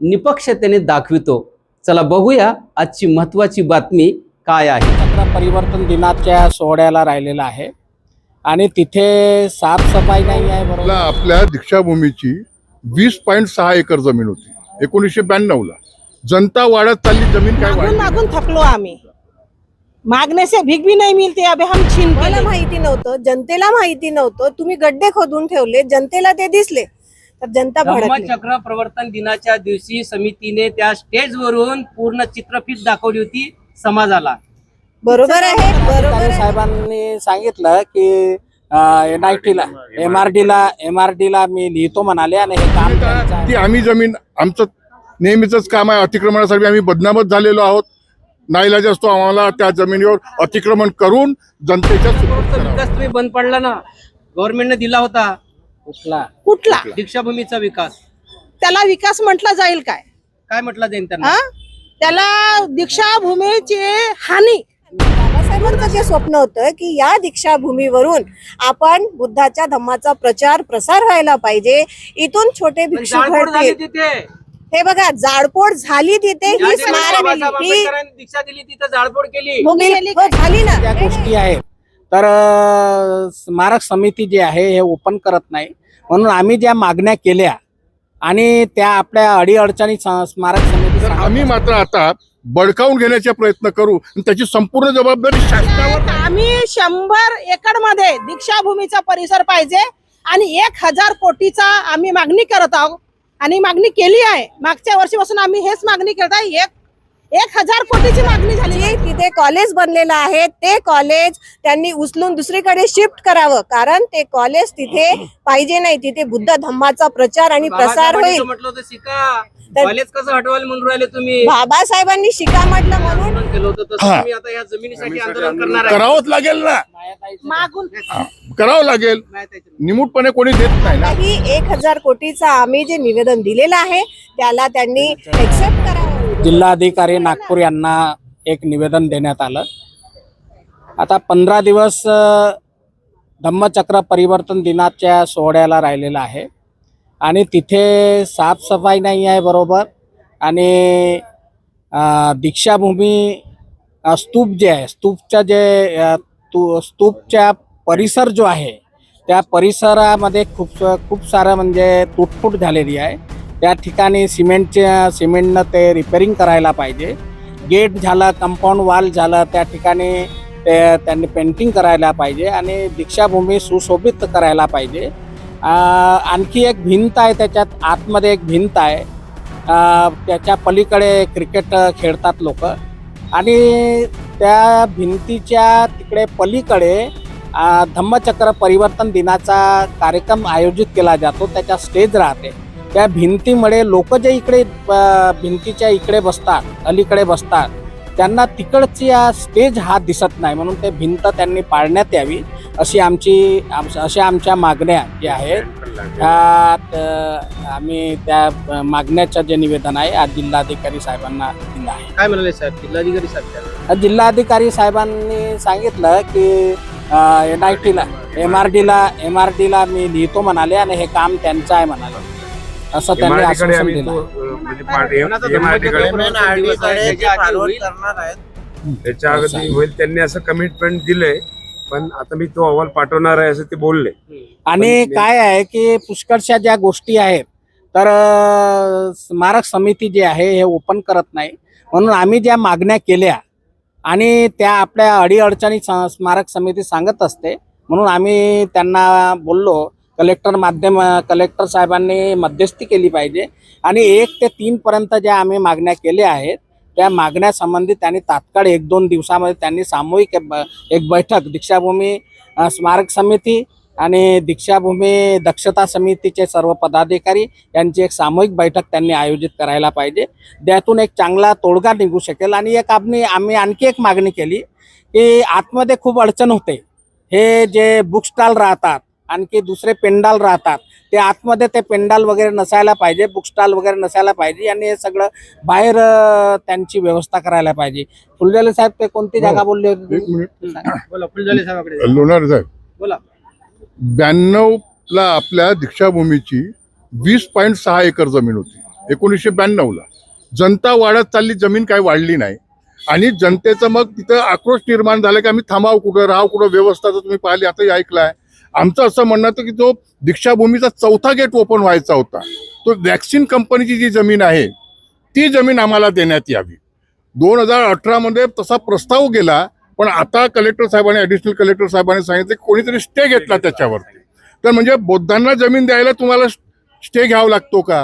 निपक्षतेने दाखवितो. चला बघूया आजची महत्त्वाची बातमी काय आहे. चक्र परिवर्तन दिनाच्या सोहळ्याला राहिलेला आहे. आणि तिथे साफसफाई नाही आहे बरोबर. आपल्या दीक्षाभूमीची वीस पॉईंट सहा एकर जमीन होती. एकोणीसशे ब्याण्णव ला. जनता वाढत चालली जमीन काय मागून वाढली? मागून थकलो आम्ही. मागने से भीक भी नहीं मिलती अबे हम छीन के मला ले- माहिती नव्हतं जनतेला माहिती नव्हतं तुम्ही गड्डे खोदून ठेवले जनतेला ते दिसले. तर जनता धम्मचक्र प्रवर्तन दिनाच्या दिवशी समितीने त्या स्टेजवरून पूर्ण चित्रफित दाखवली होती समाजाला. बरोबर आहे. बरोबर साहेबांनी सांगितलं की एन आय टीला एम आर ला एम आर ला मी लिहितो म्हणाले आणि हे काम आहे. ती आम्ही जमीन आमचं नेहमीच काम आहे. अतिक्रमणासाठी आम्ही बदनामच झालेलो आहोत. नाईलाज असतो आम्हाला त्या जमिनीवर अतिक्रमण करून जनतेच्या सुखरूप रोडचा करावं. विकास तुम्ही बंद पडला ना. गव्हर्नमेंटने दिला होता. कुठला? कुठला? दीक्षाभूमीचा विकास. त्याला विकास म्हटलं जाईल काय? काय म्हटलं जाईल त्यांना? हा? त्याला दीक्षाभूमीची हानी. बाबासाहेबांचं जे स्वप्न होतं की या दीक्षाभूमीवरून आपण बुद्धाच्या धम्माचा प्रचार प्रसार व्हायला पाहिजे. इथून छोटे पण भिक्षू जाळपोळ झाली घडतील तिथे. हे बघा जाडपोड झाली तिथे ज्या ही स्मारक बाबासाहेब ही आंबेडकरांनी दीक्षा दिली तिथे जाळपोळ केली. हो, झाली ना. त्या गोष्टी आहेत. तर स्मारक समिती जी आहे हे ओपन करत नाही. म्हणून आम्ही ज्या मागण्या केल्या आणि त्या आपल्या अडीअडचणी स- स्मारक समिती आम्ही मात्र आता बडकावून घेण्याचे प्रयत्न करू आणि त्याची संपूर्ण जबाबदारी शासनावर आम्ही शंभर एकडमध्ये दीक्षाभूमीचा परिसर पाहिजे आणि एक हजार कोटीचा आम्ही मागणी करत आहोत. आणि मागणी केली आहे. मागच्या वर्षीपासून आम्ही हेच मागणी करत आहे. एक एक हजार कोटीची मागणी झाली. तिथे कॉलेज बनलेलं आहे ते कॉलेज त्यांनी उचलून दुसरीकडे शिफ्ट करावं. कारण ते कॉलेज तिथे पाहिजे नाही. तिथे बुद्ध धम्माचा प्रचार आणि प्रसार होईल. म्हटलं होतं शिका. कॉलेज कसं हटवायला म्हणून राहिले तुम्ही? बाबासाहेबांनी शिका म्हटलं म्हणून. आंदोलन केलं होतं तसं. तुम्ही आता या जमिनीसाठी आंदोलन करणार आहे करावंच लागेल ना. मागून. करावं लागेल. निमूटपणे कोणी देत नाही ना. ही एक हजार कोटीचा आम्ही जे निवेदन दिलेलं आहे त्याला त्यांनी एक्सेप्ट करावं. जिल्हाधिकारी नागपूर यांना एक निवेदन देण्यात आलं. आता पंधरा दिवस धम्मचक्र परिवर्तन दिनाच्या सोहळ्याला राहिलेला आहे. आणि तिथे साफसफाई नाही आहे बरोबर. आणि दीक्षाभूमी स्तूप जे आहे स्तूपच्या जे तू स्तूपच्या परिसर जो आहे त्या परिसरामध्ये खूप खूप सारं म्हणजे तुटफूट झालेली आहे. त्या ठिकाणी सिमेंटच्या सिमेंटनं ते रिपेरिंग करायला पाहिजे. गेट झालं कंपाऊंड वॉल झालं त्या ठिकाणी ते त्यांनी पेंटिंग करायला पाहिजे आणि दीक्षाभूमी सुशोभित करायला पाहिजे. आणखी एक भिंत आहे त्याच्यात आतमध्ये एक भिंत आहे. त्याच्या पलीकडे क्रिकेट खेळतात लोक. आणि त्या भिंतीच्या तिकडे पलीकडे धम्मचक्र परिवर्तन दिनाचा कार्यक्रम आयोजित केला जातो. त्याच्या स्टेज राहते. त्या भिंतीमुळे लोक जे इकडे भिंतीच्या इकडे बसतात अलीकडे बसतात त्यांना तिकडची स्टेज हा दिसत नाही. म्हणून ते भिंत त्यांनी पाळण्यात यावी अशी आमची आम- अशा आमच्या मागण्या ज्या आहेत. त्यात आम्ही त्या मागण्याचं जे निवेदन आहे आज जिल्हाधिकारी साहेबांना दिलं आहे. काय म्हणाले साहेब? जिल्हाधिकारी साहेब जिल्हाधिकारी साहेबांनी सांगितलं की एन आय टीला एम आर डीला एम आर डीला मी लिहितो म्हणाले आणि हे काम त्यांचं आहे म्हणाले. असं त्यांनी आश्वासन आम्ही दिलं. तो, आहे. अ, म्हणजे आहे, त्याच्या होईल. त्याच्या अगदी होईल त्यांनी असं कमिटमेंट दिलंय पण आता मी तो अहवाल पाठवणार आहे असं ते बोलले. आणि काय आहे की पुष्कळशा ज्या गोष्टी आहेत तर अ, स्मारक समिती जी आहे हे ओपन करत नाही. म्हणून आम्ही ज्या मागण्या केल्या आणि त्या आपल्या अडीअडचणी स- स्मारक समिती सांगत असते म्हणून आम्ही त्यांना बोललो कलेक्टर माध्यम कलेक्टर साहेबांनी मध्यस्थी केली पाहिजे. आणि एक ते तीनपर्यंत ज्या आम्ही मागण्या केल्या आहेत त्या मागण्यासंबंधी त्यांनी तात्काळ एक दोन दिवसामध्ये त्यांनी सामूहिक एक बैठक दीक्षाभूमी स्मारक समिती आणि दीक्षाभूमी दक्षता समितीचे सर्व पदाधिकारी यांची एक सामूहिक बैठक त्यांनी आयोजित करायला पाहिजे. त्यातून एक चांगला तोडगा निघू शकेल. आणि एक आम्ही आम्ही आणखी एक मागणी केली की आतमध्ये खूप अडचण होते. हे जे बुक स्टॉल राहतात आणखी दुसरे पेंडाल राहतात. ते आतमध्ये ते पेंडाल वगैरे नसायला पाहिजे बुक स्टॉल वगैरे नसायला पाहिजे आणि हे सगळं बाहेर त्यांची व्यवस्था करायला पाहिजे. फुलझाले साहेब ते कोणती जागा बोलले होते लोणार साहेब. बोला. ब्याण्णव ला आपल्या दीक्षाभूमीची वीस पॉईंट सहा एकर जमीन होती. एकोणीसशे ब्याण्णव ला जनता वाढत चालली जमीन काय वाढली नाही. आणि जनतेचं मग तिथं आक्रोश निर्माण झाला की आम्ही थांबाव कुठं राहाव कुठं व्यवस्था तुम्ही पाहिली आता ऐकलाय. आमचं असं म्हणणं होतं की तो दीक्षाभूमीचा चौथा गेट ओपन व्हायचा होता. तो वॅक्सिन कंपनीची जी जमीन आहे ती जमीन आम्हाला देण्यात यावी. दोन हजार अठरामध्ये तसा प्रस्ताव गेला पण आता कलेक्टर साहेबांनी ऍडिशनल कलेक्टर साहेबांनी सांगितलं की कोणीतरी स्टे घेतला त्याच्यावरती. तर म्हणजे बौद्धांना जमीन द्यायला तुम्हाला स्टे घ्यावा लागतो का?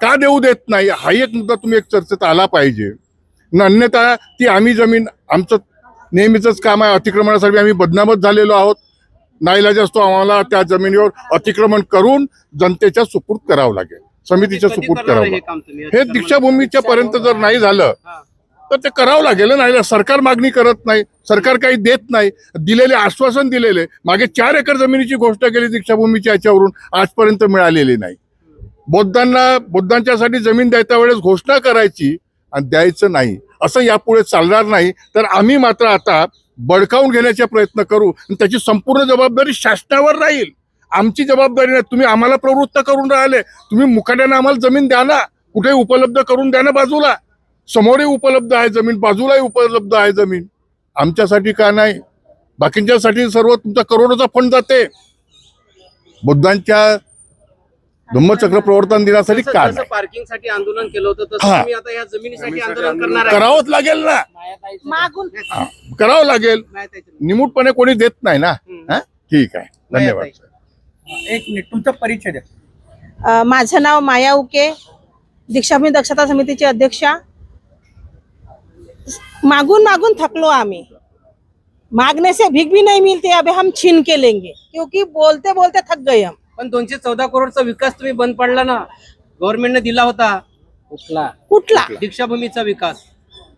का देऊ देत नाही? हाही एक मुद्दा तुम्ही एक चर्चेत आला पाहिजे. न अन्यथा ती आम्ही जमीन आमचं नेहमीच काम आहे अतिक्रमणासाठी आम्ही बदनामत झालेलो आहोत. नाईलाज असतो आम्हाला त्या जमिनीवर अतिक्रमण करून जनतेच्या सुपूर्द करावं लागेल. समितीच्या सुपूर्द करावं लागेल. हे दीक्षाभूमीच्या पर्यंत जर नाही झालं तर ते करावं लागेल ना नाही सरकार मागणी करत नाही सरकार काही देत नाही. दिलेले आश्वासन दिलेले मागे चार एकर जमिनीची घोषणा केली दीक्षाभूमीच्या याच्यावरून आजपर्यंत मिळालेली नाही. बौद्धांना बुद्धांच्यासाठी जमीन द्यायच्या वेळेस घोषणा करायची आणि द्यायचं नाही. असं यापुढे चालणार नाही. तर आम्ही मात्र आता बडकावून घेण्याचा प्रयत्न करू आणि त्याची संपूर्ण जबाबदारी शासनावर राहील. आमची जबाबदारी नाही. तुम्ही आम्हाला प्रवृत्त करून राहिले. तुम्ही मुकाट्यानं आम्हाला जमीन द्या ना. कुठे उपलब्ध करून द्या ना बाजूला. समोरही उपलब्ध आहे जमीन बाजूलाही उपलब्ध आहे जमीन. आमच्यासाठी का नाही? बाकींच्यासाठी सर्व तुमचा करोडोचा फंड जाते. बुद्धांच्या धम्मचक्र प्रवर्तन दिनासाठी का नाही पार्किंगसाठी आंदोलन केलं होतं तसं हा. तुम्ही आता या जमिनीसाठी आंदोलन करणार आहे. करावंच लागेल ना. मागून. हा, करावं लागेल. निमूटपणे कोणी देत नाही ना. हा? ठीक आहे. धन्यवाद. एक मिनिट तुमचा परिचय द्या. अ, माझं नाव माया उके दीक्षाभूमी दक्षता समितीची अध्यक्षा. मागून मागून थकलो आम्ही. मागने से भीख भी नहीं मिलती अभी हम छीन के लेंगे क्योंकि बोलते बोलते थक गए हम. पण दोनशे चौदा करोडचा विकास तुम्ही बंद पडला ना गव्हर्नमेंटने दिला होता. कुठला? कुठला? दीक्षाभूमीचा विकास.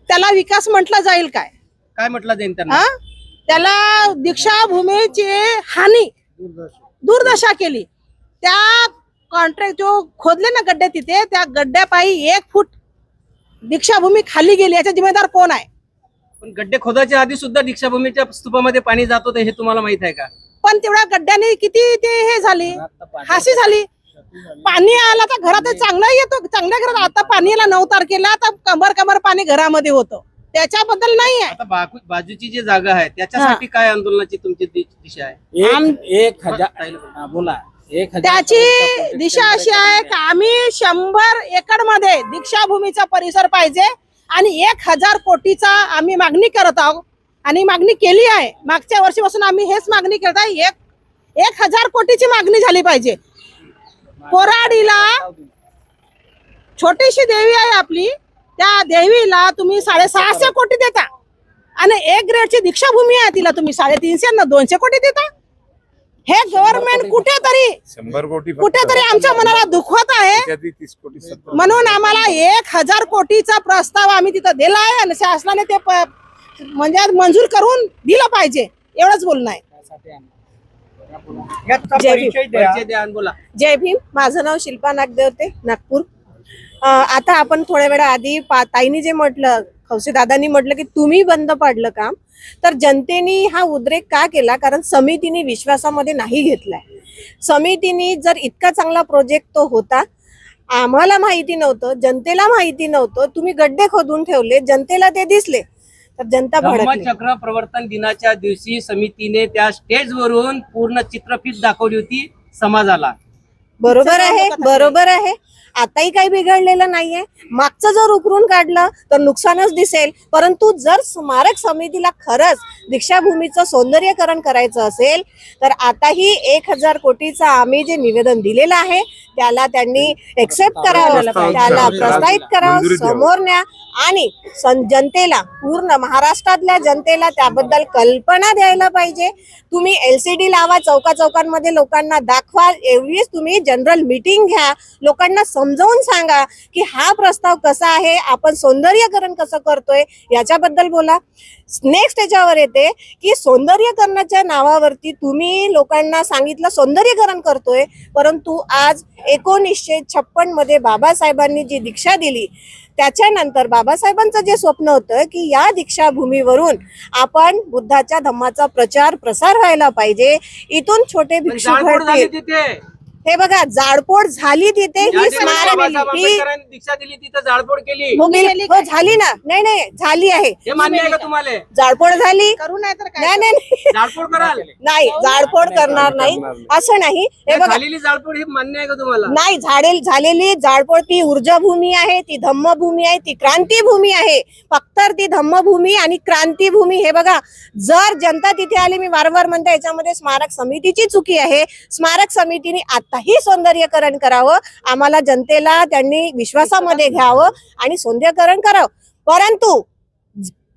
त्याला विकास म्हटलं जाईल काय? काय म्हटलं जाईल त्यांना? हा? त्याला दीक्षाभूमीची हानी दुर्दशा केली. त्या कॉन्ट्रॅक्ट जो खोदले ना गड्डे तिथे त्या गड्ड्यापायी एक फूट दीक्षाभूमी खाली गेली. याचा जिम्मेदार कोण आहे? पण गड्डे खोदाच्या आधी सुद्धा दीक्षाभूमीच्या स्तूपामध्ये पाणी जात होतं हे तुम्हाला माहीत आहे का? पण तेवढ्या गड्ड्याने किती ते हे झाली? हासी झाली. पाणी आला तर घरात चांगला येतो. चांगल्या घरात आता पाणी आला नऊ तारखेला तर कमर कमर पाणी घरामध्ये होतं. त्याच्याबद्दल नाही आहे. बाजूची जी जागा आहे त्याच्यासाठी काय आंदोलनाची तुमची दिशा आहे? एक हजार बोला. त्याची दिशा अशी आहे का आम्ही शंभर एकडमध्ये दीक्षाभूमीचा परिसर पाहिजे आणि एक हजार कोटीचा आम्ही मागणी करत आहोत. आणि मागणी केली आहे. मागच्या वर्षीपासून आम्ही हेच मागणी करत आहे. एक एक हजार कोटीची मागणी झाली पाहिजे. कोराडीला छोटीशी देवी आहे आपली. त्या देवीला तुम्ही साडेसहाशे कोटी देता. आणि एक ग्रेडची दीक्षाभूमी आहे तिला तुम्ही साडेतीनशे न दोनशे कोटी देता. हे गव्हर्नमेंट कुठेतरी शंभर कोटी. कुठेतरी आमच्या मनाला दुखवत आहे. म्हणून आम्हाला एक हजार कोटीचा प्रस्ताव आम्ही तिथं दिला आहे. आणि शासनाने ते म्हणजे मंजूर करून दिलं पाहिजे एवढंच बोलणं आहे. याचा जय भीम. परिचय द्या. परिचय द्या आणि बोला. जय भीम. माझं नाव शिल्पा नागदेवते नागपूर. आता आपण थोड्या वेळा आधी ताईनी जे म्हटलं खवसे दादांनी म्हटलं की तुम्ही बंद पाडलं काम तर जनतेने हा उद्रेक का केला? कारण समितीने विश्वासामध्ये नाही घेतलाय. समितीने जर इतका चांगला प्रोजेक्ट तो होता आम्हाला माहिती नव्हतं जनतेला माहिती नव्हतं तुम्ही गड्डे खोदून ठेवले जनतेला ते दिसले. तर जनता भडकली. धम्मचक्र प्रवर्तन दिनाच्या दिवशी समितीने त्या स्टेजवरून पूर्ण चित्रफित दाखवली होती समाजाला. बरोबर आहे बरोबर आहे. आताही काही बिघडलेलं नाहीये. मागचं जर उकरून काढलं तर नुकसानच दिसेल. परंतु जर स्मारक समितीला खरंच दीक्षाभूमीचं सौंदर्यकरण करायचं असेल तर आताही एक हजार कोटीचं आम्ही जे निवेदन दिलेलं आहे त्याला त्यांनी एक्सेप्ट करावं. त्याला. प्रस्तावित करावं. समोर न्या. आणि सं- जनतेला पूर्ण महाराष्ट्रातल्या जनतेला त्याबद्दल कल्पना द्यायला पाहिजे. तुम्ही एलसीडी लावा चौका चौकांमध्ये लोकांना दाखवा. एवढीच तुम्ही जनरल मीटिंग घ्या. लोकांना समजावून सांगा की हा प्रस्ताव कसा आहे आपण सौंदर्यकरण कसं करतोय याच्याबद्दल बोला. नेक्स्ट याच्यावर येते की सौंदर्यकरणाच्या नावावरती तुम्ही लोकांना सांगितलं सौंदर्यकरण करतोय परंतु आज एकोणीसशे छप्पनमध्ये बाबासाहेबांनी जी दीक्षा दिली त्याच्यानंतर बाबासाहेबांचं जे स्वप्न होतं की या दीक्षाभूमीवरून आपण बुद्धाच्या धम्माचा प्रचार प्रसार व्हायला पाहिजे. इथून छोटे भिक्षू घडतील. हे बघा जाडपोड झाली तिथे ही स्मारक ही दीक्षा दिली तिथं जाळपोळ केली. हो, हो, झाली ना. नाही नाही झाली आहे. हे मान्य आहे का तुम्हाला? जाडपोड झाली. करू नाही तर नाही काय? नाही नाही. जाळपोळ कराल. नाही जाडपोड करणार नाही. असं नाही. हे बघा. झालेली जाळपोळ हे मान्य आहे का तुम्हाला? नाही झाडे झालेली जाळपोळ ती ऊर्जाभूमी आहे ती धम्मभूमी आहे ती क्रांतीभूमी आहे. फक्त ती धम्मभूमी आणि क्रांतीभूमी हे बघा. जर जनता तिथे आली मी वारंवार म्हणते याच्यामध्ये स्मारक समितीची चुकी आहे. स्मारक समितीने आताही सौंदर्यकरण करावं आम्हाला जनतेला त्यांनी विश्वासामध्ये घ्यावं आणि सौंदर्यकरण करावं. परंतु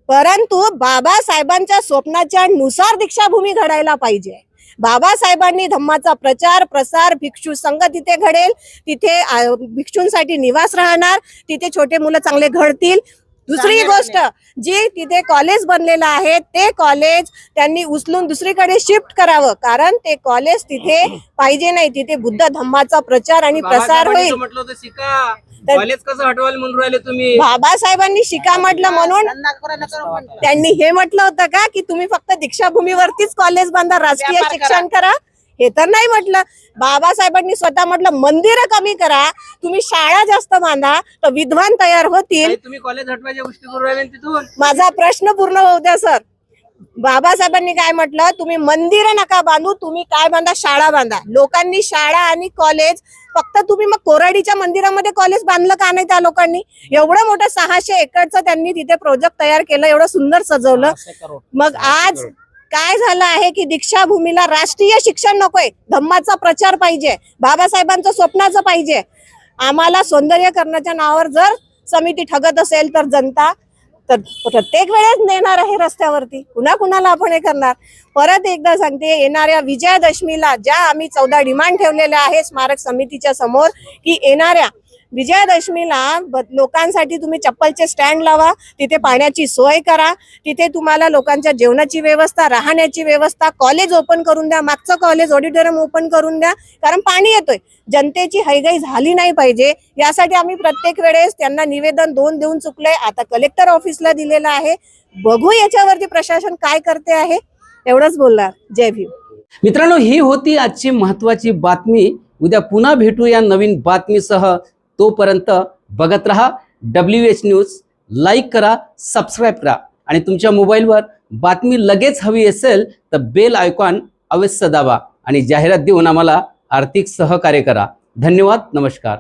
परंतु बाबासाहेबांच्या स्वप्नाच्या नुसार दीक्षाभूमी घडायला पाहिजे. बाबासाहेबांनी धम्माचा प्रचार प्रसार भिक्षू संघ तिथे घडेल तिथे भिक्षूंसाठी निवास राहणार तिथे छोटे मुलं चांगले घडतील दुसरी गोष्ट जी तिथे कॉलेज बनलेलं आहे ते कॉलेज त्यांनी उचलून दुसरीकडे शिफ्ट करावं. कारण ते कॉलेज तिथे पाहिजे नाही. तिथे बुद्ध धम्माचा प्रचार आणि प्रसार होईल. तर म्हटलं होतं शिका. तर- कॉलेज कसं हटवायला म्हणून राहिले तुम्ही? बाबासाहेबांनी शिका म्हटलं म्हणून. त्यांनी हे म्हटलं होतं का की तुम्ही फक्त दीक्षाभूमीवरतीच कॉलेज बांधा राजकीय. शिक्षण करा. हे तर नाही म्हटलं. बाबासाहेबांनी स्वतः म्हटलं मंदिरं कमी करा तुम्ही शाळा जास्त बांधा तर विद्वान तयार होतील. तुम्ही कॉलेज हटवायच्या गोष्टी करू राहिले ना तिथून माझा प्रश्न पूर्ण होऊ द्या सर. बाबासाहेबांनी काय म्हटलं तुम्ही मंदिर नका बांधू तुम्ही काय बांधा? शाळा बांधा. लोकांनी शाळा आणि कॉलेज फक्त तुम्ही मग कोराडीच्या मंदिरामध्ये कॉलेज बांधलं का नाही त्या लोकांनी? एवढं मोठं सहाशे एकरचं त्यांनी तिथे प्रोजेक्ट तयार केलं एवढं सुंदर सजवलं. मग आज काय झालं आहे की दीक्षाभूमीला राष्ट्रीय शिक्षण नकोय? धम्माचा प्रचार पाहिजे. बाबासाहेबांचं स्वप्नाचं पाहिजे. आम्हाला सौंदर्यकरणाच्या नावावर जर समिती ठगत असेल तर जनता तर प्रत्येक वेळेस नेणार आहे रस्त्यावरती. कुणा कुणाला आपण हे करणार? परत एकदा सांगते येणाऱ्या विजयादशमीला ज्या आम्ही चौदा डिमांड ठेवलेल्या आहे स्मारक समितीच्या समोर की येणाऱ्या विजयादशमीला लोकांसाठी तुम्ही चप्पलचे स्टँड लावा तिथे पाण्याची सोय करा तिथे तुम्हाला लोकांच्या जेवणाची व्यवस्था राहण्याची व्यवस्था कॉलेज ओपन करून द्या मागचं कॉलेज ऑडिटोरियम ओपन करून द्या कारण पाणी येतोय. जनतेची हैगाई झाली नाही पाहिजे. यासाठी आम्ही प्रत्येक वेळेस त्यांना निवेदन दोन देऊन चुकलंय. आता कलेक्टर ऑफिसला दिलेलं आहे. बघू याच्यावरती प्रशासन काय करते आहे. एवढंच बोलणार. जय भीम. मित्रांनो ही होती आजची महत्वाची बातमी. उद्या पुन्हा भेटू या नवीन बातमीसह. तोपर्यंत बघत रहा डब्ल्यू एच न्यूज लाईक करा सबस्क्राईब करा. आणि तुमच्या मोबाईलवर बातमी लगेच हवी असेल तर बेल आयकॉन अवश्य दाबा आणि जाहिरात देऊन आम्हाला आर्थिक सहकार्य करा. धन्यवाद नमस्कार.